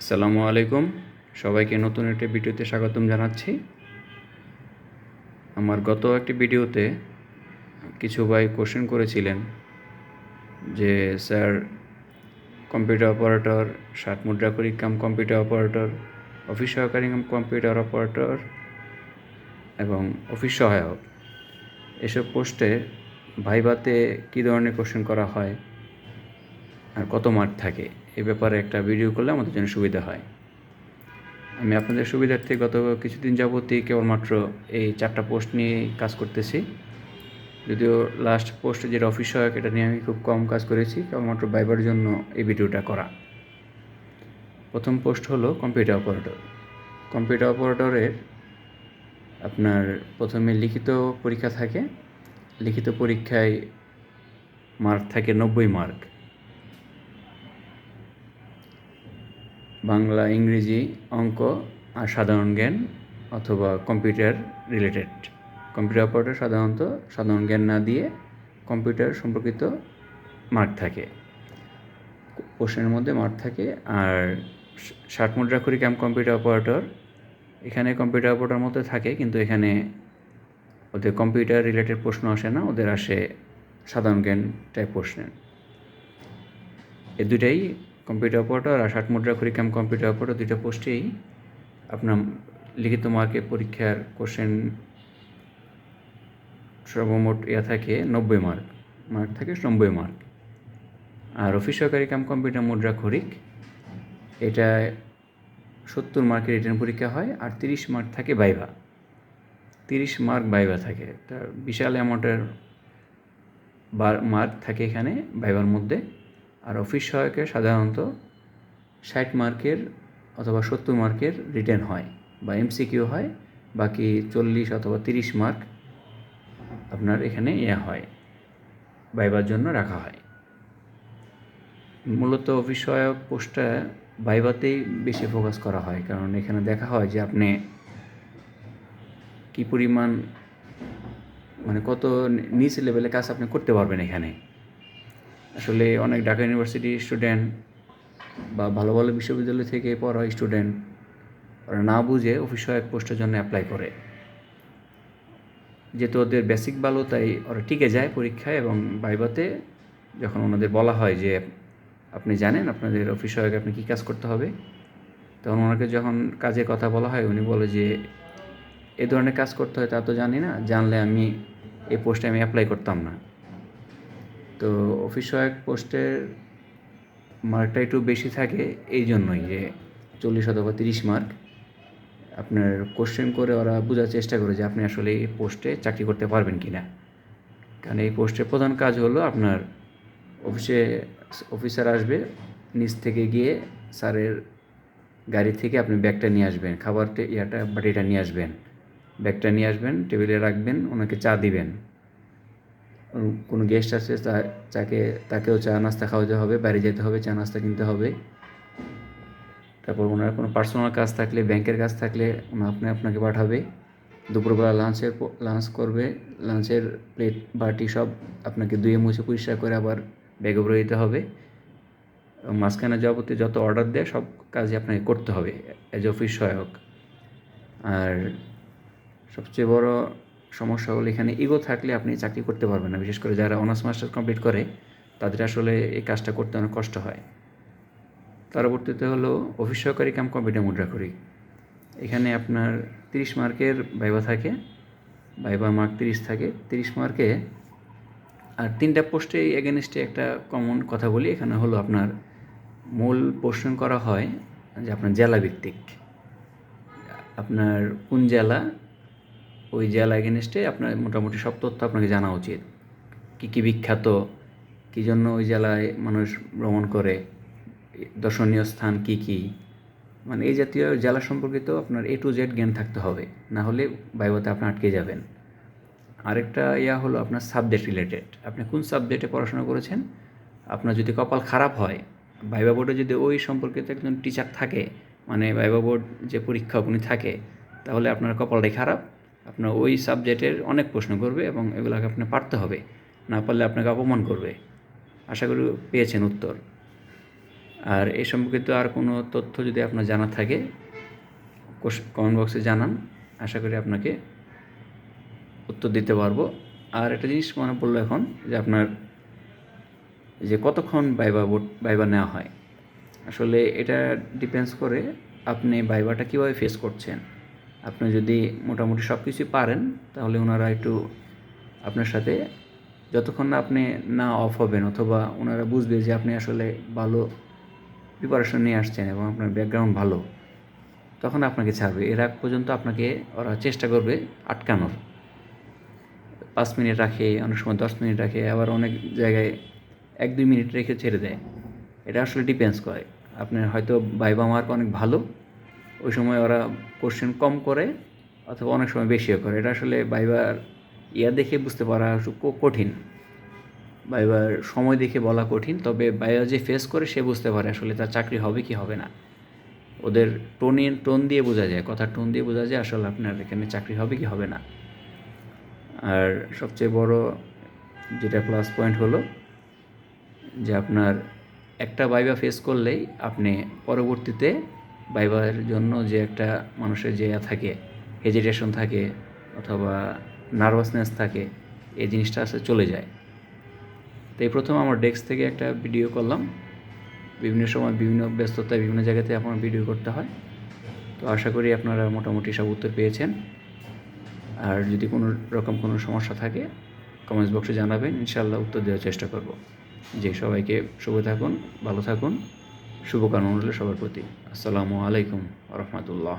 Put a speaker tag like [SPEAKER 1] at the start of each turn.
[SPEAKER 1] আসসালামু আলাইকুম। সবাইকে নতুন একটি ভিডিওতে স্বাগতম জানাচ্ছি। আমার গত একটি ভিডিওতে কিছু ভাই কোশ্চেন করেছিলেন যে, স্যার কম্পিউটার অপারেটর ষাট মুদ্রা করি কাম কম্পিউটার অপারেটর অফিস সহকারী কাম কম্পিউটার অপারেটর এবং অফিস সহায়ক। এসব পোস্টে ভাইভাতে কী ধরনের কোশ্চেন করা হয়? আর কত মার্ক থাকে? এ ব্যাপারে একটা ভিডিও করলে আমাদের জন্য সুবিধা হয়। আমি আপনাদের সুবিধার্থে গত কিছুদিন যাবতই কেবলমাত্র এই চারটা পোস্ট নিয়ে কাজ করতেছি। যদিও লাস্ট পোস্টে যেটা অফিস সহায়ক, এটা নিয়ে আমি খুব কম কাজ করেছি কেবলমাত্র বাইবার জন্য এই ভিডিওটা করা। প্রথম পোস্ট হলো কম্পিউটার অপারেটর কম্পিউটার অপারেটরের আপনার প্রথমে লিখিত পরীক্ষা থাকে। লিখিত পরীক্ষায় মার্ক থাকে নব্বই মার্ক বাংলা, ইংরেজি, অঙ্ক আর সাধারণ জ্ঞান অথবা কম্পিউটার রিলেটেড কম্পিউটার অপারেটর সাধারণত সাধারণ জ্ঞান না দিয়ে কম্পিউটার সম্পর্কিত মার্ক থাকে। কোশ্চেনের মধ্যে মার্ক থাকে। আর ষাট মুদ্রা করি ক্যাম্প কম্পিউটার অপারেটর এখানে কম্পিউটার অপারেটর মধ্যে থাকে, কিন্তু এখানে ওদের কম্পিউটার রিলেটেড প্রশ্ন আসে না, ওদের আসে সাধারণ জ্ঞান টাইপ প্রশ্নের। এ দুটাই কম্পিউটার অপারেটর আর ষাট মুদ্রা করি ক্যাম্প কম্পিউটার অপারেটর দুইটা পোস্টেই আপনার লিখিত মার্কে পরীক্ষার কোশ্চেন সর্বমোট ইয়া থাকে নব্বই মার্ক মার্ক থাকে নব্বই মার্ক আর অফিস সহকারী কাম কম্পিউটার মুদ্রা খরিক, এটা সত্তর মার্কের রিটার্ন পরীক্ষা হয় আর তিরিশ মার্ক থাকে বাইভা তিরিশ মার্ক বাইভা থাকে। তা বিশাল অ্যামাউন্টের বার মার্ক থাকে এখানে বাইবার মধ্যে। আর অফিস সহায়কের সাধারণত ষাট মার্কের অথবা সত্তর মার্কের রিটার্ন হয় বা এমসিকিউ হয়, বাকি চল্লিশ অথবা তিরিশ মার্ক আপনার এখানে ইয়ে হয়, বাইবার জন্য রাখা হয়। মূলত অফিস সহায়ক পোস্টটা বাইবাতেই বেশি ফোকাস করা হয়, কারণ এখানে দেখা হয় যে আপনি কী পরিমাণ মানে কত নিচ লেভেলে কাজ আপনি করতে পারবেন এখানে। আসলে অনেক ঢাকা ইউনিভার্সিটি স্টুডেন্ট বা ভালো ভালো বিশ্ববিদ্যালয় থেকে পড়া স্টুডেন্ট ওরা না বুঝে অফিস সহায়ক পোস্টের জন্য অ্যাপ্লাই করে। যেহেতু ওদের বেসিক ভালো, তাই ওরা টিকে যায় পরীক্ষায় এবং বাইবাতে যখন ওনাদের বলা হয় যে, আপনি জানেন আপনাদের অফিস সহায়ক আপনি কী কাজ করতে হবে? তখন ওনাকে যখন কাজের কথা বলা হয়, উনি বলে যে, এ ধরনের কাজ করতে হয় তা তো জানি না, জানলে আমি এই পোস্টে আমি অ্যাপ্লাই করতাম না। তো অফিস সহায়ক পোস্টের মার্কটা একটু বেশি থাকে এই জন্যই যে চল্লিশ অথবা তিরিশ মার্ক আপনার কোশ্চেন করে ওরা বোঝার চেষ্টা করে যে আপনি আসলে এই পোস্টে চাকরি করতে পারবেন কি না কারণ এই পোস্টের প্রধান কাজ হলো আপনার অফিসে অফিসার আসবে, নিচ থেকে গিয়ে স্যারের গাড়ি থেকে আপনি ব্যাগটা নিয়ে আসবেন, খাবার ইয়াটা বাটিটা নিয়ে আসবেন। ব্যাগটা নিয়ে আসবেন টেবিলে রাখবেন, ওনাকে চা দিবেন। কোনো গেস্ট আসে চাকে তাকেও চা নাস্তা খাওয়াতে হবে বাইরে যেতে হবে, চা নাস্তা কিনতে হবে। তারপর ওনার কোনো পার্সোনাল কাজ থাকলে ব্যাংকের কাজ থাকলে আপনি, আপনাকে পাঠাবে। দুপুরবেলা লাঞ্চের লাঞ্চ করবে লাঞ্চের প্লেট বাটি সব আপনাকে ধুয়ে মুছে পরিষ্কার করে আবার ব্যাগে ভরে দিতে হবে। মাঝখানে যাবতীয় যত অর্ডার দেয়, সব কাজই আপনাকে করতে হবে অ্যাজ অফিস সহায়ক। আর সবচেয়ে বড় সমস্যা হলো এখানে ইগো থাকলে আপনি চাকরি করতে পারবেন না। বিশেষ করে যারা অনার্স মাস্টার কমপ্লিট করে, তাদের আসলে এই কাজটা করতে অনেক কষ্ট হয়। পরবর্তীতে হলো অফিস সহকারী কাম কম্পিউটার মুদ্রা করি। এখানে আপনার তিরিশ মার্কের ভাইবা থাকে, ভাইবা মার্ক তিরিশ থাকে। তিরিশ মার্কে আর তিনটা পোস্টে এগেনস্টে একটা কমন কথা বলি। এখানে হলো আপনার মূল প্রশ্ন করা হয় যে আপনার জেলা ভিত্তিক, আপনার কোন জেলা ওই জেলা এগেনস্টে আপনার মোটামুটি সব তথ্য আপনাকে জানা উচিত। কী কী বিখ্যাত, কী জন্য ওই জেলায় মানুষ ভ্রমণ করে, দর্শনীয় স্থান কী কী? মানে এই জাতীয় জেলা সম্পর্কিত আপনার এ টু জেড জ্ঞান থাকতে হবে, না হলে বাইবতে আপনি আটকে যাবেন। আরেকটা ইয়া হলো আপনার সাবজেক্ট রিলেটেড আপনি কোন সাবজেক্টে পড়াশোনা করেছেন? আপনার যদি কপাল খারাপ হয় ভাইবা বোর্ডে যদি ওই সম্পর্কিত একজন টিচার থাকে মানে ভাইবা বোর্ড যে পরীক্ষা উনি থাকে, তাহলে আপনার কপালটাই খারাপ আপনার ওই সাবজেক্টের অনেক প্রশ্ন করবে এবং এগুলোকে আপনি পারতে হবে। না পারলে আপনাকে অপমান করবে। আশা করি পেয়েছেন উত্তর। আর এই সম্পর্কিত আর কোনো তথ্য যদি আপনার জানা থাকে কমেন্ট বক্সে জানান। আশা করি আপনাকে উত্তর দিতে পারব। আর একটা জিনিস মনে পড়ল এখন, যে আপনার যে কতক্ষণ বাইবা বোট বাইবা নেওয়া হয়। আসলে এটা ডিপেন্ডস করে আপনি বাইবাটা কীভাবে ফেস করছেন। আপনি যদি মোটামুটি সব কিছুই পারেন, তাহলে ওনারা একটু আপনার সাথে যতক্ষণ না আপনি না অফ হবেন অথবা ওনারা বুঝবে যে আপনি আসলে ভালো প্রিপারেশন নিয়ে আসছেন এবং আপনার ব্যাকগ্রাউন্ড ভালো, তখন আপনাকে ছাড়বে। এর আগ পর্যন্ত আপনাকে ওরা চেষ্টা করবে আটকানোর। পাঁচ মিনিট রাখে, অনেক সময় দশ মিনিট রাখে, আবার অনেক জায়গায় এক দুই মিনিট রেখে ছেড়ে দেয়। এটা আসলে ডিপেন্ডস করে। আপনার হয়তো বাইবা মার্ক অনেক ভালো ওই সময় ওরা কোশ্চেন কম করে অথবা অনেক সময় বেশিও করে। এটা আসলে বাইবার ইয়া দেখে বুঝতে পারা কঠিন। বাইবার সময় দেখে বলা কঠিন, তবে বাইবা যে ফেস করে সে বুঝতে পারে আসলে তার চাকরি হবে কি হবে না। ওদের টোনে টোন দিয়ে বোঝা যায় কথার টোন দিয়ে বোঝা যায় আসলে আপনার এখানে চাকরি হবে কি হবে না। আর সবচেয়ে বড় যেটা প্লাস পয়েন্ট হলো, যে আপনার একটা বাইবা ফেস করলেই আপনি পরবর্তীতে বাইবার জন্য যে একটা মানুষের যে থাকে হেজিটেশন থাকে, অথবা নার্ভাসনেস থাকে, এই জিনিসটা আসলে চলে যায়। তো এই প্রথম আমার ডেস্ক থেকে একটা ভিডিও করলাম। বিভিন্ন সময় বিভিন্ন ব্যস্ততায় বিভিন্ন জায়গাতে আপনার ভিডিও করতে হয়। তো আশা করি আপনারা মোটামুটি সব উত্তর পেয়েছেন। আর যদি কোনো রকম কোনো সমস্যা থাকে কমেন্টস বক্সে জানাবেন। ইনশাল্লাহ উত্তর দেওয়ার চেষ্টা করব। যে সবাইকে শুভ থাকুন, ভালো থাকুন। শুভকামনা রইল সবার প্রতি। আসসালামু আলাইকুম রহমতুল্লাহ।